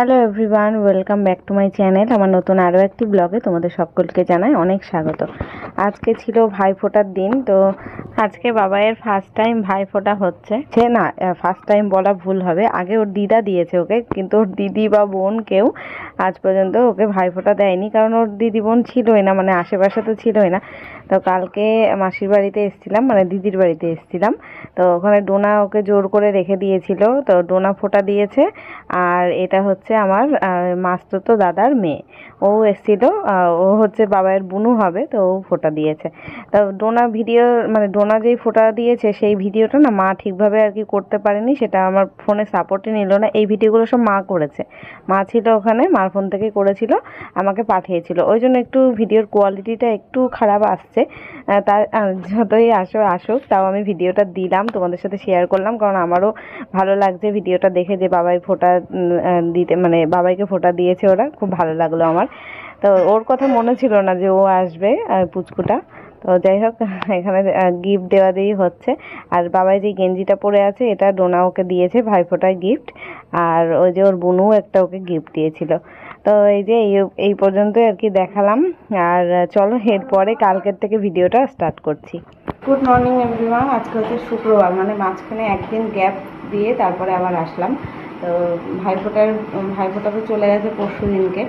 Hello everyone welcome back to my channel আমার নতুন আরও একটি ব্লগে তোমাদের সকলকে জানাই অনেক স্বাগত। আজকে ছিল ভাইফোঁটার দিন, তো আজকে বাবাইয়ের ফার্স্ট টাইম ভাইফোঁটা হচ্ছে। সে না ফার্স্ট টাইম বলা ভুল হবে। আগে ওর দিদা দিয়েছে ওকে, কিন্তু ওর দিদি বা বোন কেউ আজ পর্যন্ত ওকে ভাইফোঁটা দেয়নি, কারণ ওর দিদি বোন ছিলই না মানে আশেপাশে তো ছিলই না। তো কালকে মাসির বাড়িতে এসেছিলাম মানে দিদির বাড়িতে এসেছিলাম। তো ওখানে ডোনা ওকে জোর করে রেখে দিয়েছিল, তো ডোনা ফোঁটা দিয়েছে। আর এটা হচ্ছে আমার মাস্ততো দাদার মেয়ে। ও এসেছিল ও হচ্ছে বাবাইয়ের বুনু হবে, তো ও ফোঁটা দিয়েছে। তো ডোনা ভিডিও মানে ডোনা যেই ফোঁটা দিয়েছে, সেই ভিডিওটা না মা ঠিকভাবে আর কি করতে পারেনি, সেটা আমার ফোনে সাপোর্টে নিল না। এই ভিডিওগুলো সব মা করেছে। মা ছিল ওখানে, মার ফোন থেকে করেছিল, আমাকে পাঠিয়েছিল। ওই জন্য একটু ভিডিওর কোয়ালিটিটা একটু খারাপ আসছে। আহ, তার যতই আসো আসুক তাও আমি ভিডিওটা দিলাম তোমাদের সাথে শেয়ার করলাম কারণ আমারও ভালো লাগছে ভিডিওটা দেখে যে বাবাই ফোঁটা দিতে মানে বাবাইকে ফোঁটা দিয়েছে ওরা খুব ভালো লাগল আমার। তো ওর কথা মনে ছিল না যে ও আসবে পুচকুটা। তো যাই হোক এখানে গিফট দেওয়া দিয়েই হচ্ছে। আর বাবাই যে গেঞ্জিটা পরে আছে এটা ডোনা ওকে দিয়েছে ভাইফোঁটার গিফট আর ওই যে ওর বোনও একটা ওকে গিফট দিয়েছিল। তো এই যে এই পর্যন্তই আর কি দেখালাম। আর চলো, এরপরে কালকের থেকে ভিডিওটা স্টার্ট করছি। গুড মর্নিং এভরিওয়ান আজকে হচ্ছে শুক্রবার মানে মাঝখানে একদিন গ্যাপ দিয়ে তারপরে আবার আসলাম। তো ভাইফোঁটার ভাইফোঁটা তো চলে গেছে পরশু দিনকে।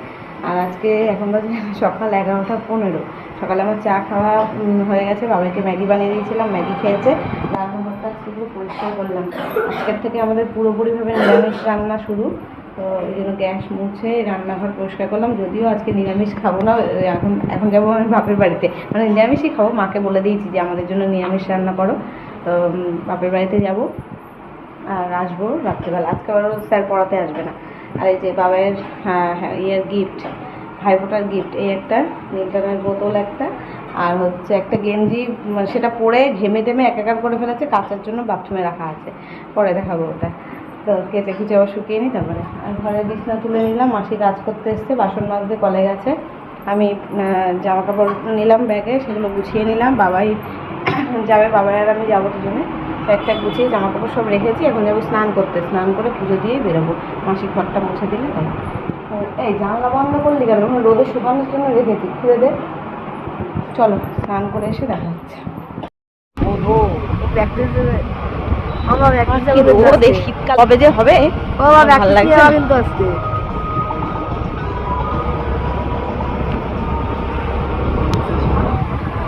আর আজকে এখন বাজে সকাল এগারোটা পনেরো। সকালে আমার চা খাওয়া হয়ে গেছে। বাবাকে ম্যাগি বানিয়ে দিয়েছিলাম, ম্যাগি খেয়েছে। রান্নাঘরটা শুধু পরিষ্কার করলাম। আজকের থেকে আমাদের পুরোপুরিভাবে নিরামিষ রান্না শুরু। তো ওই জন্য গ্যাস মুছে রান্নাঘর পরিষ্কার করলাম। যদিও আজকে নিরামিষ খাব না এখন এখন যাব আমি বাপের বাড়িতে। মানে নিরামিষই খাব, মাকে বলে দিয়েছি যে আমাদের জন্য নিরামিষ রান্না করো। তো বাপের বাড়িতে যাব আর আসব রাত্রিবেলা। আজকে আবার স্যার পড়াতে আসবে না। আর এই যে বাবাইয়ের হ্যাঁ হ্যাঁ ইয়ের গিফট ভাইফোঁটার গিফট এই একটা নীলটানের বোতল একটা, আর হচ্ছে একটা গেঞ্জি সেটা পরে ঘেমে টেমে একাকার করে ফেলেছে, কাচার জন্য বাথরুমে রাখা আছে। পরে দেখাবো ওটা। তো কেচে কুচে আবার শুকিয়ে নিই তারপরে আর ঘরের বিছনা তুলে নিলাম, মাসি কাজ করতে এসছে, বাসন মাজতে কলে গেছে। আমি জামা কাপড় নিলাম ব্যাগে, সেগুলো গুছিয়ে নিলাম, বাবাই যাবে, বাবাই আর আমি যাব দুজনে। ব্যাগ ট্যাগ গুছিয়ে জামা কাপড় সব রেখেছি, এখন যাব স্নান করতে। স্নান করে পুজো দিয়ে বেরোবো। মাসি ঘরটা মুছে দিলে তাই। এই জানলা বন্ধ করলি কেন? রোদে শুকানোর জন্য রেখেছি, খুলে দে। চলো, স্নান করে এসে দেখা হচ্ছে। শীতকাল কবে যে হবে ভালো লাগছে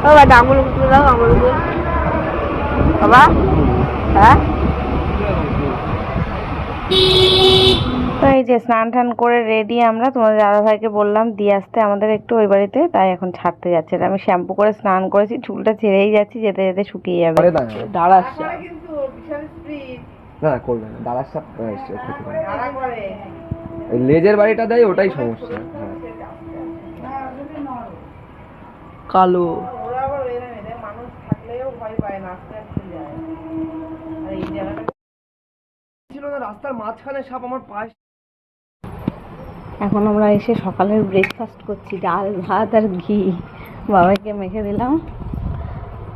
বাবা ডাঙর উপরে দাও আমার উপর বাবা হ্যাঁ? তো এই যে স্নান টান করে রেডি আমরা তোমাদের দাদা ভাইকে বললাম দিয়ে আসতে আমাদের একটু ওই বাড়িতে তাই এখন ছাড়তে যাচ্ছে আমি শ্যাম্পু করে স্নান করেছি চুলটা ছেড়েই যাচ্ছি যেতে যেতে শুকিয়ে যাবে। দাঁড়াচ্ছে না করবে না। দাঁড়ার সাপ এসছে খেতে ওই লেজের বাড়িটা দেয় ওটাই সমস্যা। হ্যাঁ। কালো। রাস্তার মাঝখানে সাপ আমার পায়ে এখন আমরা এসে সকালের ব্রেকফাস্ট করছি ডাল ভাত আর ঘি। বাবাকে মেখে দিলাম।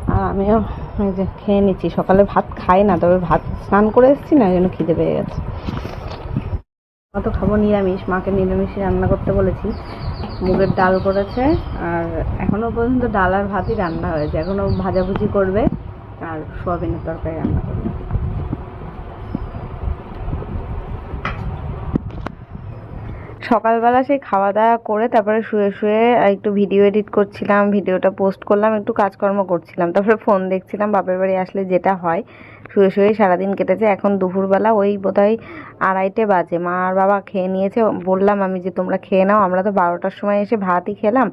আর আমিও যে খেয়ে নিচ্ছি। সকালে ভাত খাই না, তবে ভাত স্নান করে এসেছি না জন্য খিদে পেয়ে গেছে। অত খাব নিরামিষ, মাকে নিরামিষই রান্না করতে বলেছি। মুগের ডাল করেছে, আর এখনও পর্যন্ত ডাল আর ভাতই রান্না হয়েছে। এখনও ভাজাভুজি করবে, আর সোয়াবিনের তরকারি রান্না করবে। সকালবেলা সেই খাওয়া দাওয়া করে তারপরে শুয়ে শুয়ে একটু ভিডিও এডিট করছিলাম ভিডিওটা পোস্ট করলাম, একটু কাজকর্ম করছিলাম। তারপরে ফোন দেখছিলাম, বাপের বাড়ি আসলে যেটা হয়, শুয়ে শুয়ে সারাদিন কেটেছে। এখন দুপুরবেলা ওই বোধহয় আড়াইটে বাজে। মা আর বাবা খেয়ে নিয়েছে, বললাম আমি যে তোমরা খেয়ে নাও, আমরা তো বারোটার সময় এসে ভাতই খেলাম।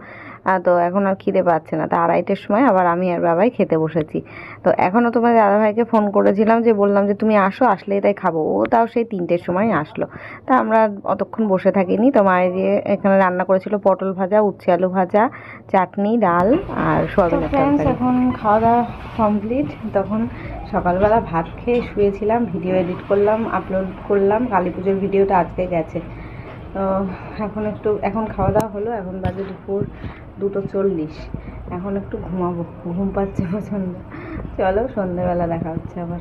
তো এখন আর খিদে পাচ্ছে না। তা আড়াইটের সময় আবার আমি আর বাবাই খেতে বসেছি। তো এখনও তোমার দাদাভাইকে ফোন করেছিলাম যে বললাম যে তুমি আসো আসলেই তাই খাব। ও তাও সেই তিনটের সময় আসলো। তা আমরা অতক্ষণ বসে থাকিনি। তো মায়ের দিয়ে এখানে রান্না করেছিল পটল ভাজা উচ্ছে আলু ভাজা চাটনি ডাল আর সোয়াবিনের তরকারি। এখন খাওয়া দাওয়া কমপ্লিট তখন সকালবেলা ভাত খেয়ে শুয়েছিলাম ভিডিও এডিট করলাম আপলোড করলাম। কালী পুজোর ভিডিওটা আজকে গেছে। তো এখন একটু এখন খাওয়া দাওয়া হলো। এখন বাজে দুপুর দুটো চল্লিশ। এখন একটু ঘুমাবো, ঘুম পাচ্ছে প্রচণ্ড। চলো, সন্ধেবেলা দেখা হচ্ছে আবার।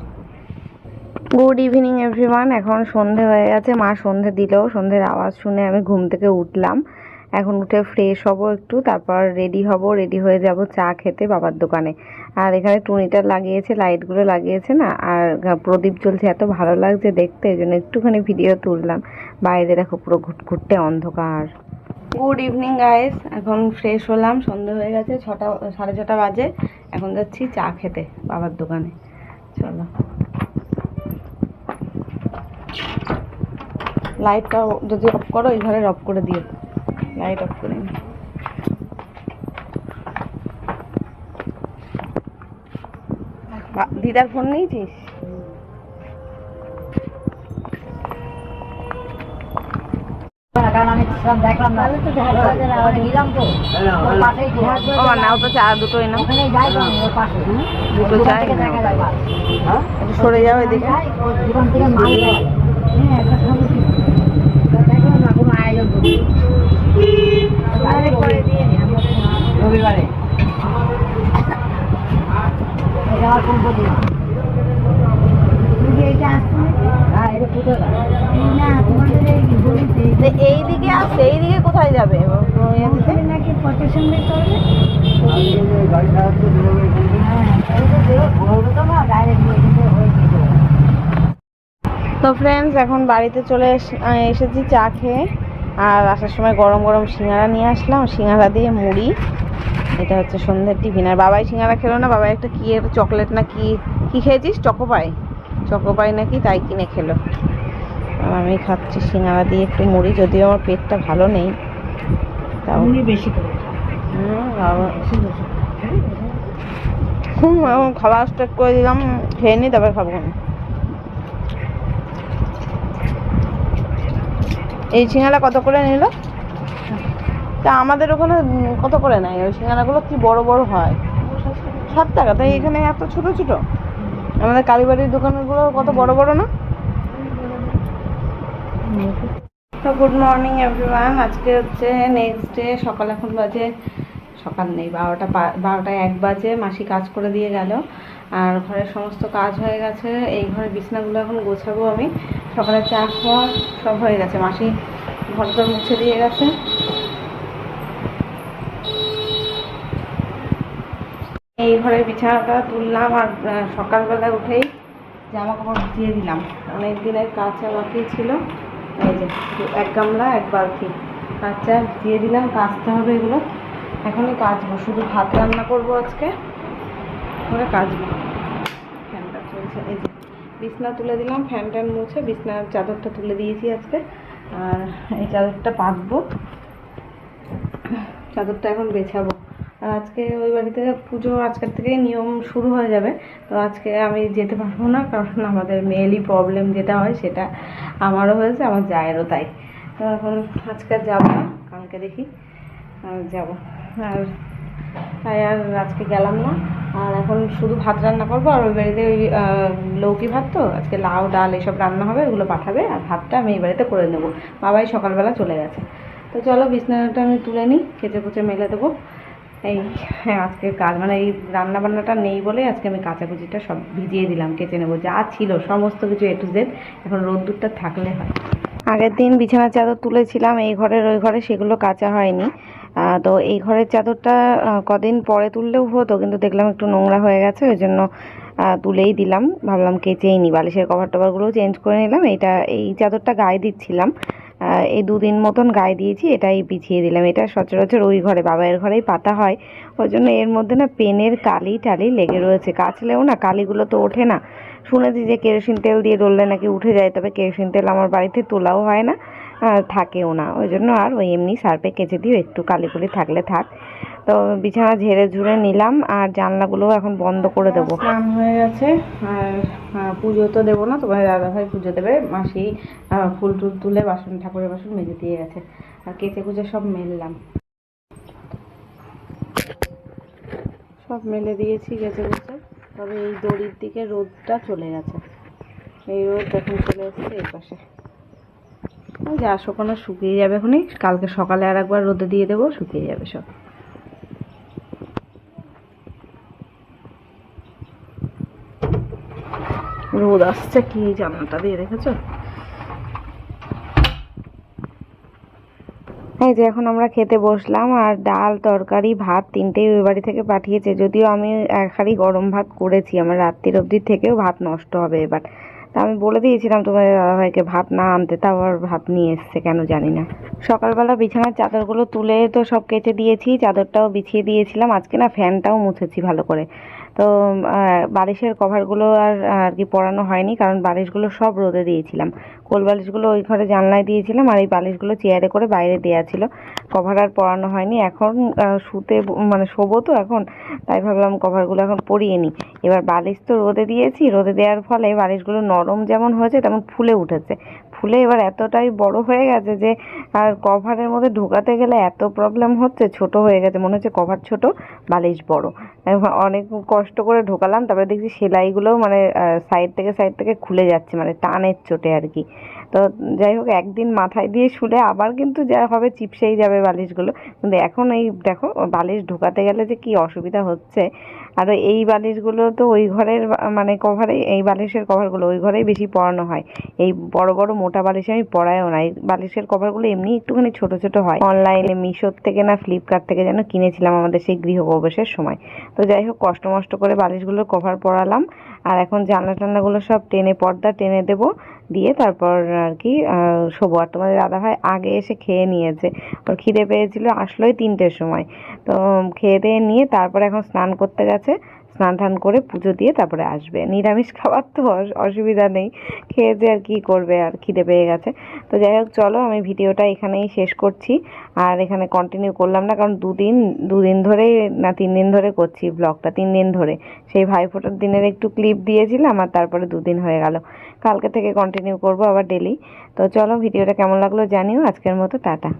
গুড ইভিনিং এভরিওয়ান এখন সন্ধে হয়ে গেছে। মা সন্ধে দিলেও সন্ধ্যের আওয়াজ শুনে আমি ঘুম থেকে উঠলাম। এখন উঠে ফ্রেশ হব একটু, তারপর রেডি হব রেডি হয়ে যাব চা খেতে বাবার দোকানে। আর এখানে টুনিটা লাগিয়েছে, লাইটগুলো লাগিয়েছে না, আর প্রদীপ জ্বলছে, এত ভালো লাগছে দেখতে, এই জন্য একটুখানি ভিডিও তুললাম। বাইরে দেখো পুরো ঘুটঘুটে অন্ধকার। গুড ইভিনিং গাইস এখন ফ্রেশ হলাম, সন্ধে হয়ে গেছে, ছটা, সাড়ে ছটা বাজে। এখন যাচ্ছি চা খেতে, বাবার দোকানে। চলো। লাইটটা যদি অফ করো, এই ঘরে অফ করে দিও। লাইট অফ করে দিদার ফোন নিয়েছিস? ও নাও তো চা দুটোই নাও দুটো চাই সরে যাও এদিকে। রবিবারে তো ফ্রেন্ডস এখন বাড়িতে চলে এস- এসেছি চা খেয়ে। আর আসার সময় গরম গরম সিঙ্গারা নিয়ে আসলাম সিঙ্গারা দিয়ে মুড়ি। এটা হচ্ছে সন্ধ্যের টিফিন। আর বাবাই সিঙ্গারা খেলো না বাবাই একটা কি চকলেট না কি কি খেয়েছিস? চকোপাই। চকোপাই নাকি তাই কিনে খেলো। আর আমি খাচ্ছি সিঙ্গারা দিয়ে একটু মুড়ি যদিও আমার পেটটা ভালো নেই। তাও বেশি করে হুম, খাওয়া স্টার্ট করে দিলাম খেয়ে নিই তারপর খাব। এই সিঙ্গারা কত করে নিল? তা আমাদের ওখানে কত করে নেয়? ওই সিঙ্গারাগুলো কি বড় বড় হয়? সাত টাকা। তাই এখানে এত ছোট ছোট? আমাদের কালীবাড়ির দোকানগুলো কত বড় বড় না? তো গুড মর্নিং এভরিওয়ান আজকে হচ্ছে নেক্সট ডে সকাল এখন বাজে সকাল নেই, বারোটা বারোটায় এক বাজে, মাসি কাজ করে দিয়ে গেল। আর ঘরের সমস্ত কাজ হয়ে গেছে, এই ঘরের বিছনাগুলো এখন গোছাবো আমি। সকালে চা খাওয়া সব হয়ে গেছে, মাসি ঘর দর মুছে দিয়ে গেছে। এই ঘরের বিছানাটা তুললাম আর সকালবেলা উঠেই জামা কাপড় ভিজিয়ে দিলাম। অনেক দিনের কাঁচা বাকি ছিল, এই যে, এক গামলা, এক বালতি। কাঁচা ভিজিয়ে দিলাম, কাচতে হবে এগুলো। এখনই কাচবো শুধু ভাত রান্না করব আজকে। করে কাচবো ফ্যানটা চলছে এই যে বিছনা তুলে দিলাম ফ্যান ট্যান মুছে বিছনার চাদরটা তুলে দিয়েছি আজকে। আর এই চাদরটা পাতবো চাদরটা এখন বেছাবো। আর আজকে ওই বাড়িতে পুজো আজকের থেকে নিয়ম শুরু হয়ে যাবে। তো আজকে আমি যেতে পারব না কারণ আমাদের মেয়েলি প্রবলেম যেটা হয় সেটা আমারও হয়েছে আমার জায়েরও তাই। তো এখন আজকে যাব না কালকে দেখি আর যাব। আর তাই আর আজকে গেলাম না। আর এখন শুধু ভাত রান্না করব, আর ওই বাড়িতে ওই লৌকি ভাত তো, আজকে লাউ, ডাল এসব রান্না হবে, ওগুলো পাঠাবে, আর ভাতটা আমি এই বাড়িতে করে নেব। বাবাই সকালবেলা চলে গেছে। তো চলো বিছানাটা আমি তুলে নিই কেচে কুচে মেলে দেবো। এই হ্যাঁ আজকে কাজ মানে এই রান্না বান্নাটা নেই বলে আজকে আমি কাচাকুচিটা সব ভিজিয়ে দিলাম, কেচে নেব। যা ছিল, সমস্ত কিছু এ টু জেড এখন রোদ্দুরটা থাকলে হয়। আগের দিন বিছানার চাদর তুলেছিলাম, এই ঘরের ওই ঘরে সেগুলো কাচা হয়নি। তো এই ঘরের চাদরটা কদিন পরে তুললেও হতো, কিন্তু দেখলাম একটু নোংরা হয়ে গেছে, ওই জন্য তুলেই দিলাম। ভাবলাম কেচেই নি, বালিশের কভার টভারগুলোও চেঞ্জ করে নিলাম। এটা, এই চাদরটা গায়ে দিচ্ছিলাম। এই দুদিন মতন গায়ে দিয়েছি, এটাই বিছিয়ে দিলাম। এটা সচরাচর ওই ঘরে বাবাইয়ের ঘরেই পাতা হয়। ওই জন্য এর মধ্যে না পেনের কালি টালি লেগে রয়েছে। কাচলেও না কালিগুলো তো ওঠে না। শুনেছি যে কেরোসিন তেল দিয়ে ডললে নাকি উঠে যায়, তবে কেরোসিন তেল আমার বাড়িতে তোলাও হয় না। থাকেও না। ওই জন্য আর ওই এমনি সার্ফে কেচে দিও, একটু কালিকুলি থাকলে থাক। তো বিছানা ঝেড়ে ঝুড়ে নিলাম আর জানলাগুলো এখন বন্ধ করে দেবো। স্নান হয়ে গেছে আর পুজো তো দেবো না তোমার দাদাভাই পুজো দেবে। মাসি ফুল টুল তুলে বাসন, ঠাকুরের বাসন মেজে দিয়ে গেছে। আর কেচে কুচে সব মেললাম। সব মেলে দিয়েছি কেচে কুচে। তবে এই দড়ির দিকে রোদটা চলে গেছে। এই রোদ এখন চলে এসেছে এই পাশে। যা শুকানো শুকিয়ে যাবে এখনই। কালকে সকালে আর একবার রোদে দিয়ে দেবো, শুকিয়ে যাবে সব। রোদ আসছে, কি জানালাটা দিয়ে রেখেছো? এই যে এখন আমরা খেতে বসলাম, আর ডাল, তরকারি, ভাত তিনটেই ওই বাড়ি থেকে পাঠিয়েছে। যদিও আমি এক গরম ভাত করেছি, আমার রাত্রির অবধি থেকেও ভাত নষ্ট হবে এবার। তা আমি বলে দিয়েছিলাম তোমার দাদাভাইকে, ভাত না আনতে। তাও আবার ভাত নিয়ে এসছে, কেন জানি না। সকালবেলা বিছানার চাদরগুলো তুলে তো সব কেচে দিয়েছি, চাদরটাও বিছিয়ে দিয়েছিলাম। আজকে না ফ্যানটাও মুছেছি ভালো করে। তো বালিশের কভারগুলো আর আর কি পরানো হয়নি, কারণ বালিশগুলো সব রোদে দিয়েছিলাম। কোল বালিশগুলো ওই ঘরে জানলায় দিয়েছিলাম আর এই বালিশগুলো চেয়ারে করে বাইরে দেওয়া ছিল। কভার আর পরানো হয়নি। এখন শুতে মানে শোবো তো এখন, তাই ভাবলাম কভারগুলো এখন পরিয়ে নিই। এবার বালিশ তো রোদে দিয়েছি, রোদে দেওয়ার ফলে বালিশগুলো নরম যেমন হয়েছে তেমন ফুলে উঠেছে। ফুলে এবার এতটাই বড় হয়ে গেছে যে, আর কভারের মধ্যে ঢোকাতে গেলে এত প্রবলেম হচ্ছে, ছোট হয়ে গেছে, মনে হচ্ছে কভার ছোট, বালিশ বড়। অনেক কষ্ট করে ঢোকালাম, তারপরে দেখছি সেলাইগুলো মানে সাইড থেকে সাইড থেকে খুলে যাচ্ছে মানে টানের চোটে আর কি। তো যাই হোক, একদিন মাথায় দিয়ে শুলে আবার কিন্তু যা হবে চিপসেই যাবে বালিশগুলো। কিন্তু এখন এই দেখো, বালিশ ঢোকাতে গেলে যে কি অসুবিধা হচ্ছে আর এই বালিশগুলো তো ওই ঘরের মানে কভারে এই বালিশের কভারগুলো ওই ঘরেই বেশি পরানো হয়। এই বড় বড়, মোটা বালিশ আমি পরাইও না। এই বালিশের কভারগুলো এমনি একটুখানি ছোট ছোট হয়। অনলাইনে মিশোর থেকে না ফ্লিপকার্ট থেকে যেন কিনেছিলাম আমাদের সেই গৃহপ্রবেশের সময়। তো যাই হোক, কষ্ট মষ্ট করে বালিশগুলোর কভার পরালাম। আর এখন জানলা টান্নাগুলো সব টেনে, পর্দা টেনে দেবো। দিয়ে তারপর আর কি শোবো। আর তোমাদের দাদাভাই আগে এসে খেয়ে নিয়েছে। ওর খিদে পেয়েছিল আসলোই তিনটের সময়। তো খেয়ে দিয়ে নিয়ে তারপর এখন স্নান করতে গেছে। স্নান টান করে পুজো দিয়ে তারপরে আসবে। নিরামিষ খাবার তো অস- অসুবিধা নেই। খেয়েছে আর কি করবে, আর খিদে পেয়ে গেছে। তো যাই হোক, চলো আমি ভিডিওটা এখানেই শেষ করছি। আর এখানে কন্টিনিউ করলাম না, কারণ দুদিন দুদিন ধরে, না, তিন দিন ধরে করছি ব্লগটা তিন দিন ধরে। সেই ভাইফোঁটার দিনের একটু ক্লিপ দিয়েছিলাম আর তারপরে দুদিন হয়ে গেল। কালকে থেকে কন্টিনিউ করব আবার ডেলি তো চলো, ভিডিওটা কেমন লাগল জানিও। আজকের মতো, টাটা।